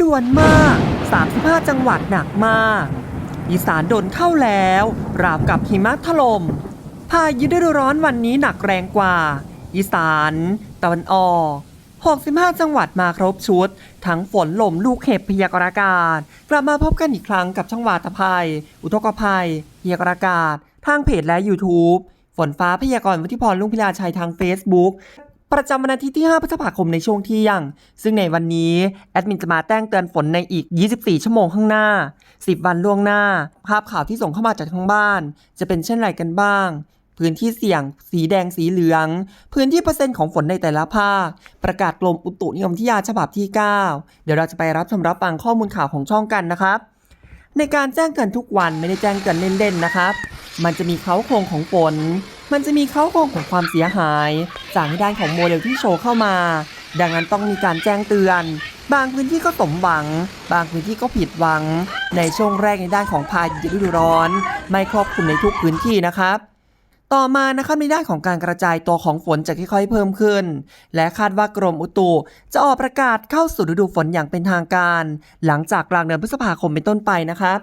ด่วนมาก 35 จังหวัดหนักมาก อีสานโดนเข้าแล้ว ราวกับหิมะถล่ม พายุฤดูร้อนวันนี้หนักแรงกว่า อีสาน ตะวันออก 65 จังหวัดมาครบชุด ทั้งฝนหลมลูกเห็บพยากรณ์อากาศ กลับมาพบกันอีกครั้งกับช่องวาตภัย อุทกภัย พยากรณ์อากาศ ทางเพจและ YouTube ฝนฟ้าพยากรณ์วุฒิพรลุงพิลาชัยทาง Facebook ประจำวันอาทิตย์ที่ 5 พฤษภาคมในช่วงเที่ยง ซึ่งในวันนี้แอดมินจะมาแจ้งเตือนฝนในอีก 24 ชั่วโมงข้างหน้า 10 วันล่วงหน้า ภาพข่าวที่ส่งเข้ามาจากทางบ้าน จะเป็นเช่นไรกันบ้าง พื้นที่เสี่ยง สีแดงสีเหลือง พื้นที่เปอร์เซ็นต์ของฝนในแต่ละภาค ประกาศกรมอุตุนิยมวิทยาฉบับที่ 9 เดี๋ยวเราจะไปรับชมรับฟังข้อมูลข่าวของช่องกันนะครับในการแจ้งเตือนทุกวันไม่ได้แจ้งเตือนเล่นๆนะครับ มันจะมีเขาโครงของฝน มันจะมีเขาโครงของความเสียหาย จากด้านของโมเดลที่โชว์เข้ามา ดังนั้นต้องมีการแจ้งเตือน บางพื้นที่ก็สมหวัง บางพื้นที่ก็ผิดหวัง ในช่วงแรกในด้านของพายุฤดูร้อน ไม่ครอบคลุมในทุกพื้นที่นะครับต่อมานะครับในด้านของการกระจายตัวของฝนจะค่อยๆเพิ่มขึ้น และคาดว่ากรมอุตุจะออกประกาศเข้าสู่ฤดูฝนอย่างเป็นทางการ หลังจากกลางเดือนพฤษภาคมเป็นต้นไปนะครับ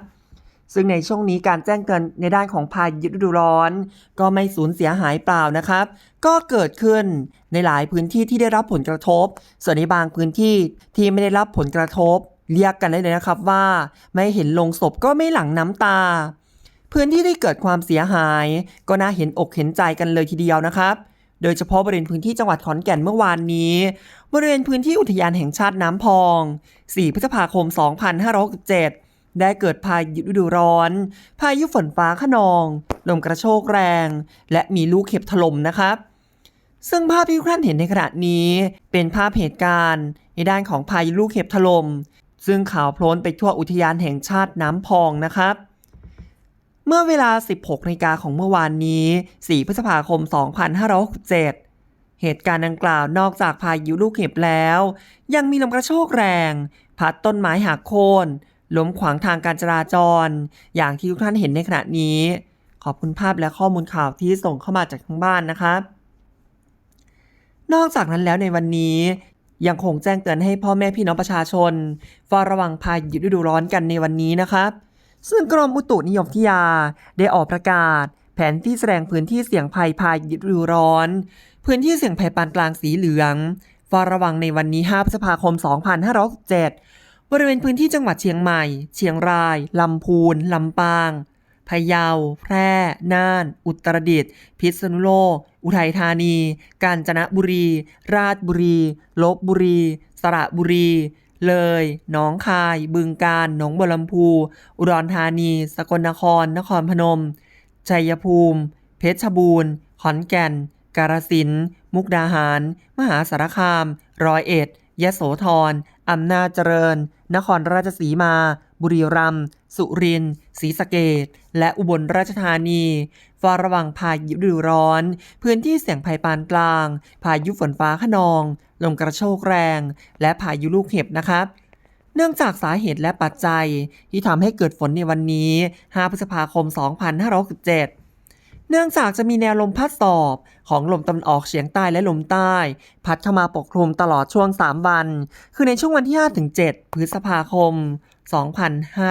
ซึ่งในช่วงนี้การแจ้งเตือนในด้านของพายุฤดูร้อน ก็ไม่สูญเสียหายเปล่านะครับ ก็เกิดขึ้นในหลายพื้นที่ที่ได้รับผลกระทบ ส่วนในบางพื้นที่ที่ไม่ได้รับผลกระทบ เรียกกันได้เลยนะครับว่า ไม่เห็นลงศพก็ไม่หลั่งน้ำตา พื้นที่ที่เกิดความเสียหาย ก็น่าเห็นอกเห็นใจกันเลยทีเดียวนะครับโดยเฉพาะบริเวณพื้นที่จังหวัดขอนแก่นเมื่อวานนี้ บริเวณพื้นที่อุทยานแห่งชาติน้ำพอง 4 พฤษภาคม 2567 ได้เกิดพายุฤดูร้อน พายุฝนฟ้าขนอง ลมกระโชกแรง และมีลูกเห็บถล่มนะครับ ซึ่งภาพที่ทุกท่านเห็นในขณะนี้ เป็นภาพเหตุการณ์ในด้านของพายุลูกเห็บถล่ม ซึ่งข่าวโพลนไปทั่วอุทยานแห่งชาติน้ำพองนะครับ เมื่อเวลา 16นาฬิกาของเมื่อวานนี้ 4 พฤษภาคม 2567เหตุการณ์ดังกล่าวนอกจากพายุลูกเห็บแล้ว ยังมีลมกระโชกแรง พัดต้นไม้หักโค่น ล้มขวางทางการจราจร อย่างที่ทุกท่านเห็นในขณะนี้ ขอบคุณภาพและข้อมูลข่าวที่ส่งเข้ามาจากทางบ้านนะครับ นอกจากนั้นแล้วในวันนี้ยังคงแจ้งเตือนให้พ่อแม่พี่น้องประชาชนเฝ้าระวังพายุฤดูร้อนกันในวันนี้นะครับ ซึ่งกรมอุตุนิยมวิทยาได้ออกประกาศ แผนที่แสดงพื้นที่เสี่ยงภัยพายุฤดูร้อน พื้นที่เสี่ยงภัยปานกลางสีเหลืองเฝ้าระวังในวันนี้ 5 พฤษภาคม 2567 บริเวณพื้นที่จังหวัดเชียงใหม่ เชียงราย ลำพูน ลำปาง พะเยา แพร่ น่าน อุตรดิตถ์ พิษณุโลก อุทัยธานี กาญจนบุรี ราชบุรี ลบบุรี สระบุรี เลย หนองคาย บึงกาฬ หนองบัวลำพู อุดรธานี สกลนคร นครพนม ชัยภูมิ เพชรบูรณ์ ขอนแก่น กาฬสินธุ์ มุกดาหาร มหาสารคาม ร้อยเอ็ด ยโสธร อำนาจเจริญ นครราชสีมา บุรีรัมย์ สุรินทร์ ศรีสะเกษและอุบลราชธานีฝ้าระวังพายุฤดูร้อน พื้นที่เสี่ยงภัยปานกลาง พายุฝนฟ้าขนอง ลมกระโชกแรง และพายุลูกเห็บนะครับเนื่องจากสาเหตุและปัจจัยที่ทำให้เกิดฝนในวันนี้ 5 พฤษภาคม 2567 เนื่องจากจะมีแนวลมพัดสอบ ของลมตะวันออกเฉียงใต้และลมใต้ พัดเข้ามาปกคลุมตลอดช่วง 3 วัน คือในช่วงวันที่ 5-7 พฤษภาคม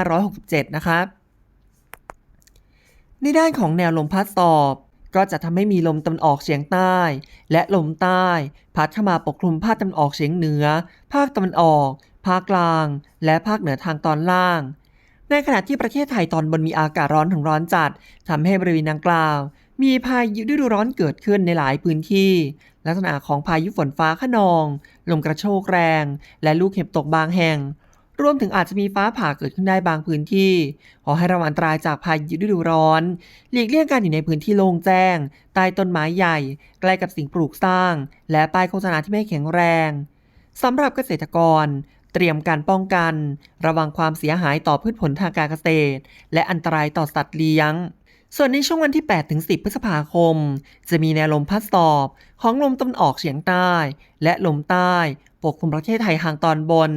2567 นะครับในด้านของแนวลมพัดสอบ ก็จะทำให้มีลมตะวันออกเฉียงใต้ และลมใต้ พัดเข้ามาปกคลุมภาคตะวันออกเฉียงเหนือ ภาคตะวันออก ภาคกลาง และภาคเหนือทางตอนล่าง ในขณะที่ประเทศไทยตอนบนมีอากาศร้อนถึงร้อนจัดทำให้บริเวณดังกล่าว มีพายุฤดูร้อนเกิดขึ้นในหลายพื้นที่ ลักษณะของพายุฝนฟ้าขนอง ลมกระโชกแรง และลูกเห็บตกบางแห่ง รวมถึงอาจจะมีฟ้าผ่าเกิดขึ้นได้บางพื้นที่ ขอให้ระวังอันตรายจากพายุฤดูร้อน หลีกเลี่ยงการอยู่ในพื้นที่โล่งแจ้ง ใต้ต้นไม้ใหญ่ ใกล้กับสิ่งปลูกสร้าง และป้ายโฆษณาที่ไม่แข็งแรงสำหรับเกษตรกร เตรียมการป้องกัน ระวังความเสียหายต่อพืชผลทางการเกษตร และอันตรายต่อสัตว์เลี้ยง ส่วนในช่วงวันที่ 8 ถึง 10 พฤษภาคม จะมีแนวลมพัดสอบของลมตะวันออกเฉียงใต้ และลมใต้ปกคลุมประเทศไทยทางตอนบน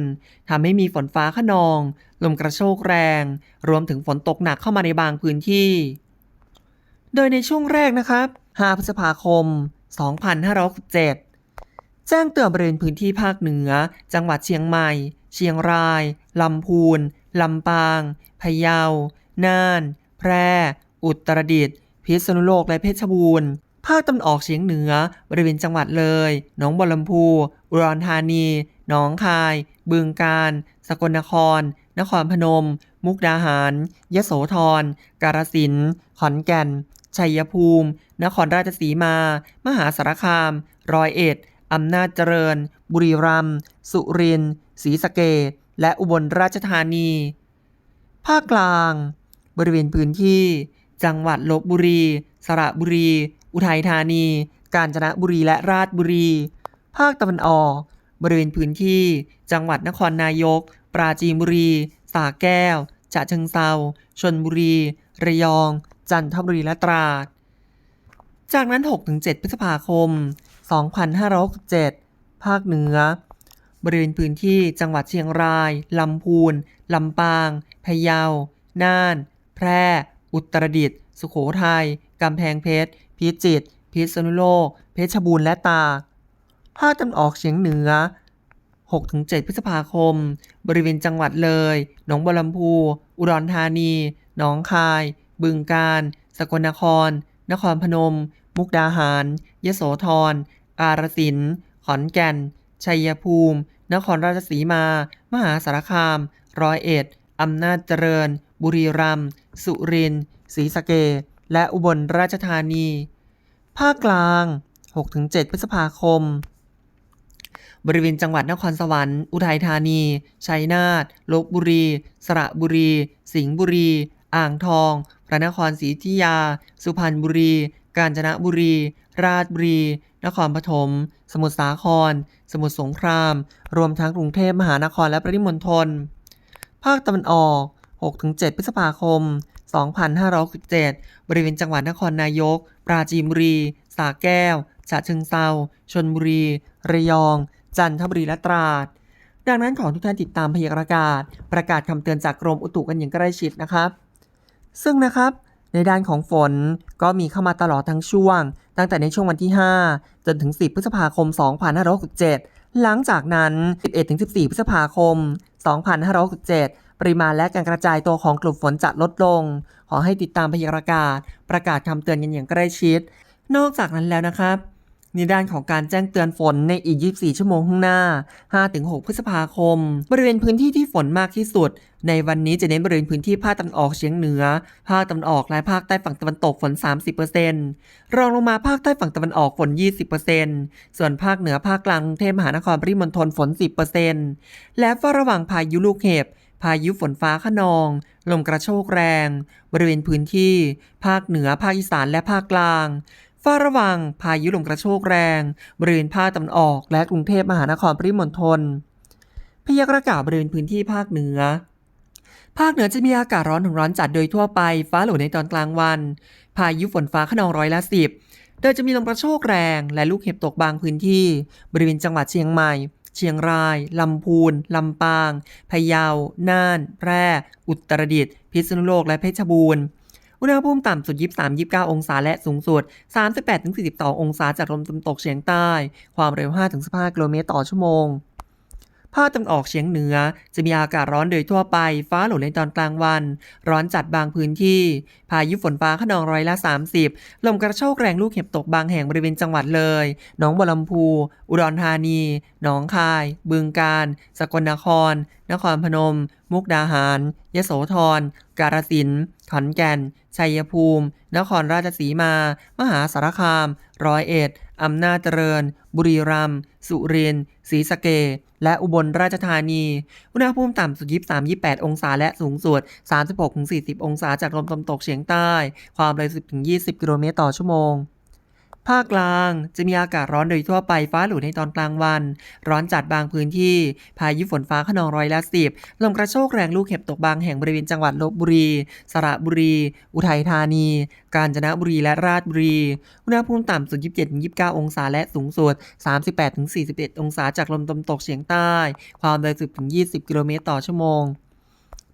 ทำให้มีฝนฟ้าขนอง ลมกระโชกแรง รวมถึงฝนตกหนักเข้ามาในบางพื้นที่ โดยในช่วงแรกนะครับ 5 พฤษภาคม 2567 แจ้งเตือนบริเวณพื้นที่ภาคเหนือ จังหวัดเชียงใหม่ เชียงราย ลำพูน ลำปาง พะเยา น่าน แพร่ อุตรดิตถ์ พิษณุโลก และเพชรบูรณ์ ภาคตะวันออกเฉียงเหนือ บริเวณจังหวัดเลย หนองบัวลำพู อุดรธานี หนองคาย บึงกาฬ สกลนคร นครพนม มุกดาหาร ยโสธร กาฬสินธุ์ ขอนแก่น ชัยภูมิ นครราชสีมา มหาสารคาม ร้อยเอ็ด อำนาจเจริญ บุรีรัมย์ สุรินทร์ ศรีสะเกษและอุบลราชธานี ภาคกลาง บริเวณพื้นที่ จังหวัดลบบุรี สระบุรี อุทัยธานี กาญจนบุรี และราชบุรี ภาคตะวันออก บริเวณพื้นที่ จังหวัดนครนายก ปราจีนบุรีสระแก้ว ฉะเชิงเซา ชนบุรี ระยอง จันทบุรี และตราด จากนั้น 6-7 พฤษภาคม 2567 ภาคเหนือบริเวณพื้นที่จังหวัดเชียงราย ลำพูน ลำปาง พะเยา น่าน แพร่ อุตรดิตถ์ สุโขทัย กำแพงเพชร พิจิตร พิษณุโลก เพชรบูรณ์และตาก ภาคตะวันออกเฉียงเหนือ 6-7 พฤษภาคม บริเวณจังหวัดเลย หนองบัวลำพู อุดรธานี หนองคาย บึงกาฬ สกลนคร นครพนม มุกดาหาร ยโสธรกาฬสิน ขอนแก่น ชัยภูมิ นครราชสีมา มหาสารคาม ร้อยเอ็ด อำนาจเจริญ บุรีรัมย์ สุรินทร์ ศรีสะเกษและอุบลราชธานี ภาคกลาง 6-7 พฤษภาคม บริเวณจังหวัดนครสวรรค์ อุทัยธานี ชัยนาท ลบบุรี สระบุรี สิงห์บุรี อ่างทอง พระนครศรีอยุธยา สุพรรณบุรี กาญจนบุรี ราชบุรี นครปฐม สมุทรสาคร สมุทรสงคราม รวมทั้งกรุงเทพมหานครและปริมณฑล ภาคตะวันออก 6-7 พฤษภาคม 2567 บริเวณจังหวัดนครนายก ปราจีนบุรีสระแก้ว ฉะเชิงเซาชนบุรี ระยอง จันทบุรีและตราด ดังนั้นขอทุกท่านติดตามพยากรณ์อากาศ ประกาศคำเตือนจากกรมอุตุกันอย่างใกล้ชิดนะครับ ซึ่งนะครับ ในด้านของฝนก็มีเข้ามาตลอดทั้งช่วง ตั้งแต่ในช่วงวันที่ 5 จนถึง 10 พฤษภาคม 2567 หลังจากนั้น 11-14 พฤษภาคม 2567 ปริมาณและการกระจายตัวของกลุ่มฝนจะลดลง ขอให้ติดตามพยากรณ์อากาศ ประกาศคำเตือนกันอย่างใกล้ชิด นอกจากนั้นแล้วนะครับ ในด้านของการแจ้งเตือนฝนในอีก 24 ชั่วโมงข้างหน้า 5-6 พฤษภาคม บริเวณพื้นที่ที่ฝนมากที่สุด ในวันนี้จะเน้นบริเวณพื้นที่ภาคตะวันออกเฉียงเหนือ ภาคตะวันออกและภาคใต้ฝั่งตะวันตกฝน 30%รองลงมาภาคใต้ฝั่งตะวันออกฝน 20%ส่วนภาคเหนือภาคกลางกรุงเทพมหานครปริมณฑลฝน 10%และเฝ้าระวังพายุลูกเห็บพายุฝนฟ้าขนอง ลมกระโชกแรง บริเวณพื้นที่ ภาคเหนือ ภาคอีสาน และภาคกลาง ฝ้าระวังพายุลมกระโชกแรงบริเวณภาคตะวันออก และกรุงเทพมหานครปริมณฑลพยากรณ์อากาศบริเวณพื้นที่ภาคเหนือ ภาคเหนือจะมีอากาศร้อนถึงร้อนจัดโดยทั่วไป ฟ้าหลัวในตอนกลางวัน พายุฝนฟ้าขนองร้อยละสิบโดยจะมีลมกระโชกแรงและลูกเห็บตกบางพื้นที่ บริเวณจังหวัดเชียงใหม่เชียงราย ลำพูน ลำปาง พะเยา น่าน แพร่ อุตรดิตถ์ พิษณุโลก และเพชรบูรณ์ อุณหภูมิต่ำสุด 23-29 องศาและสูงสุด 38-42 องศาจากลมตะวันตกเฉียงใต้ ความเร็ว 5-15 กิโลเมตรต่อชั่วโมงภาคตะวันออกเฉียงเหนือ จะมีอากาศร้อนโดยทั่วไป ฟ้าหลัวในตอนกลางวัน ร้อนจัดบางพื้นที่ พายุฝนฟ้าขนองร้อยละ 30 ลมกระโชกแรงลูกเห็บตกบางแห่งบริเวณจังหวัดเลย หนองบัวลำพู อุดรธานี หนองคาย บึงกาฬ สกลนคร นครพนม มุกดาหาร ยโสธร กาฬสินธุ์ ขอนแก่น ชัยภูมิ นครราชสีมา มหาสารคาม ร้อยเอ็ด อำนาจเจริญ บุรีรัมย์ สุรินทร์ ศรีสะเกดและอุบลราชธานี อุณหภูมิต่ำสุด 23-28 องศา และสูงสุด 36-40 องศา จากลมตะวันตกเฉียงใต้ ความเร็ว10-20 กิโลเมตรต่อชั่วโมง ภาคกลางจะมีอากาศร้อนโดยทั่วไปฟ้าหลัวในตอนกลางวัน ร้อนจัดบางพื้นที่ พายุฝนฟ้าขนองร้อยละสิบลมกระโชกแรงลูกเห็บตกบางแห่งบริเวณจังหวัดลบบุรี สระบุรี อุทัยธานี กาญจนบุรีและราชบุรี อุณหภูมิต่ำสุด 27-29 องศาและสูงสุด 38-41 องศาจากลมตะวันตกเฉียงใต้ ความเร็ว10-20 กิโลเมตรต่อชั่วโมง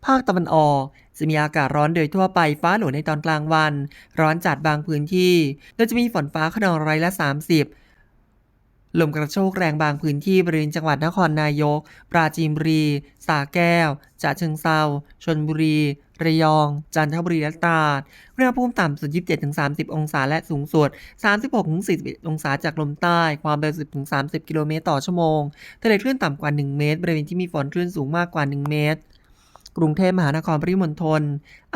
ภาคตะวันออก จะมีอากาศร้อนโดยทั่วไปฟ้าหลวในตอนกลางวัน ร้อนจัดบางพื้นที่ โดยจะมีฝนฟ้าขนองร้อยละ 30ลมกระโชกแรงบางพื้นที่บริเวณจังหวัดนครนายก ปราจีนบุรีสระแก้วฉะเชิงเซาชลบุรี ระยอง จันทบุรีและตราดอุณหภูมิต่ำสุด 27-30 องศาและสูงสุด 36-41 องศาจากลมใต้ ความเร็ว 10-30 กิโลเมตรต่อชั่วโมงทะเลคลื่นต่ำกว่า 1 เมตร บริเวณที่มีฝนคลื่นสูงมากกว่า 1 เมตร กรุงเทพมหานครปริมณฑล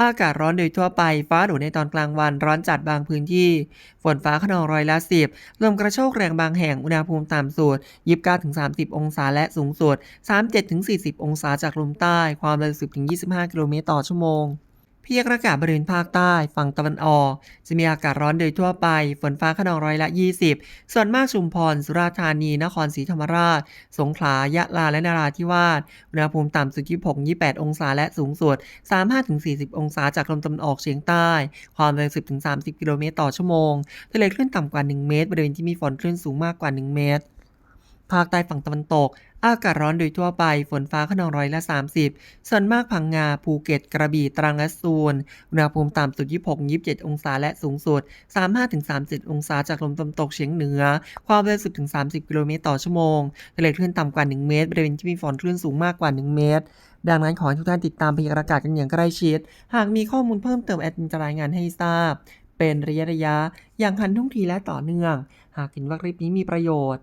อากาศร้อนโดยทั่วไป ฟ้าหนูในตอนกลางวันร้อนจัดบางพื้นที่ ฝนฟ้าขนองร้อยละสิบลมกระโชกแรงบางแห่งอุณหภูมิต่ำสุด29-30 องศาและสูงสุด 37-40 องศาจากลมใต้ ความเร็ว10-25 กิโลเมตรต่อชั่วโมง พียงอากาศบริเวณภาคใต้ ฝั่งตะวันออก จะมีอากาศร้อนโดยทั่วไป ฝนฟ้าขนองร้อยละ 20 ส่วนมากชุมพร สุราษฎร์ธานี นครศรีธรรมราช สงขลา ยะลา และนราธิวาส อุณหภูมิต่ำสุด 26-28 องศา และสูงสุด 35-40 องศา จากลมตะวันออกเฉียงใต้ ความเร็ว 10-30 กิโลเมตรต่อชั่วโมงทะเลคลื่นต่ำกว่า 1 เมตร บริเวณที่มีฝนคลื่นสูงมากกว่า 1 เมตร ภาคใต้ฝั่งตะวันตก อากาศร้อนโดยทั่วไป ฝนฟ้าขนองร้อยละ 30 ส่วนมากพังงา ภูเก็ต กระบี่ ตรังและซูนอุณหภูมิต่ำสุด 26-27 องศาและสูงสุด 35-37 องศาจากลมตะวันตกเฉียงเหนือ ความเร็ว10-30 กิโลเมตรต่อชั่วโมงทะเลคลื่นต่ำกว่า 1 เมตร บริเวณที่มีฝนคลื่นสูงมากกว่า 1 เมตร ดังนั้นขอให้ทุกท่านติดตามพยากรณ์อากาศกันอย่างใกล้ชิด หากมีข้อมูลเพิ่มเติมแอดมินจะรายงานให้ทราบ เป็นระยะระยะๆอย่างทันท่วงทีและต่อเนื่อง หากเห็นว่าคลิปนี้มีประโยชน์